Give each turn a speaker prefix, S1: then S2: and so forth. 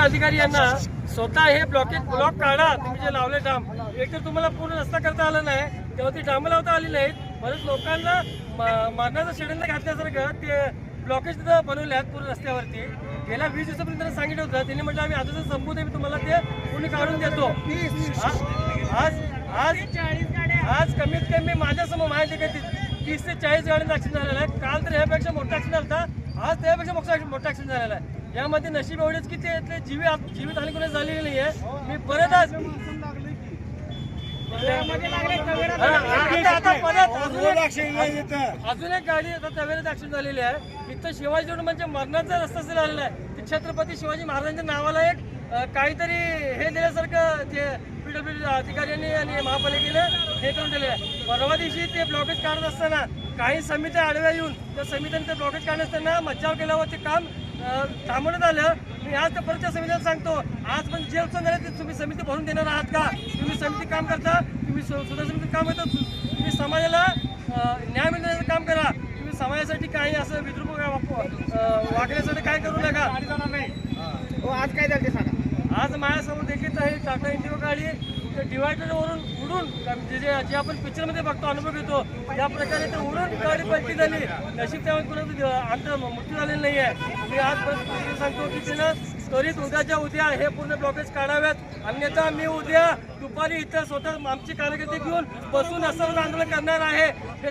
S1: अधिकारी यांना स्वतः हे ब्लॉकेज ब्लॉक काढा. तुम्ही जे लावले डाम एकतर तुम्हाला पूर्ण रस्ता करता आला नाही तेव्हा ते डाम लावता आलेले आहेत बरेच लोकांना मारण्याचं शेड्यूल घातल्यासारखं ते ब्लॉकेज तिथं बनवले आहेत पूर्ण रस्त्यावरती. गेल्या वीस दिवसापर्यंत सांगितलं होतं. त्यांनी म्हटलं आम्ही आजच संपू तुम्हाला ते पूर्ण काढून देतो. आज आज आज कमीत कमी माझ्यासमोर माहिती का तीस ते चाळीस गाड्यांचा ऍक्सिडेंट झालेला आहे. काल तर ह्यापेक्षा मोठा ऍक्सिडेंट झाला होता. आज त्यापेक्षा मोठा मोठा ऍक्सिडेंट झालेला आहे. यामध्ये नशीब एवढेच की ते इथले जीवित जीवित हानी कोणी झालेली नाही आहे. मी परत आज आता- आता परत अजून एक- अजून एक गाडी आता तवेरात ऍक्सिडेंट झालेली आहे. इथं शिवाजी रोड म्हणजे मरणाचा रस्ता झालेला आहे. छत्रपती शिवाजी महाराजांच्या नावाला एक काहीतरी हे दिल्यासारखं ते पीडब्ल्यू अधिकाऱ्यांनी आणि महापालिकेनं हे करून दिले आहे. परवा दिवशी ते ब्लॉकेज काढत असताना काही समित्या आडव्या येऊन त्या समित्याने ते ब्लॉकेज काढत असताना मज्जाव केल्यावर ते काम थांबवण्यात आलं. मी आज त्या परत त्या समितीला सांगतो आज पण जे अडचण झाली ते तुम्ही समिती भरून देणार आहात का? तुम्ही समिती काम करता तुम्ही सुधार समितीत काम करता तुम्ही समाजाला न्याय मिळण्याचं काम करा. तुम्ही समाजासाठी काही असं विद्रूप वागण्यासाठी काय करू नका.
S2: आज काय झालं ते सांगा.
S1: आज माझ्यासमोर देखील आहे टाटा इंडिगो गाडी. डिवायडरवरून उडून जे जे आपण पिक्चरमध्ये बघतो अनुभव घेतो त्या प्रकारे ते उडून गाडी पलटी झाली. नशीब त्यामध्ये कुणाचं अंत मृत्यू झालेला नाही आहे मी आज सांगतो की तिनं त्वरित उद्याच्या उद्या हे पूर्ण ब्लॉकेज काढाव्यात. अन्यथा मी उद्या दुपारी इथं स्वतः आमची कार्यकर्ते घेऊन बसून असं आंदोलन करणार आहे. हे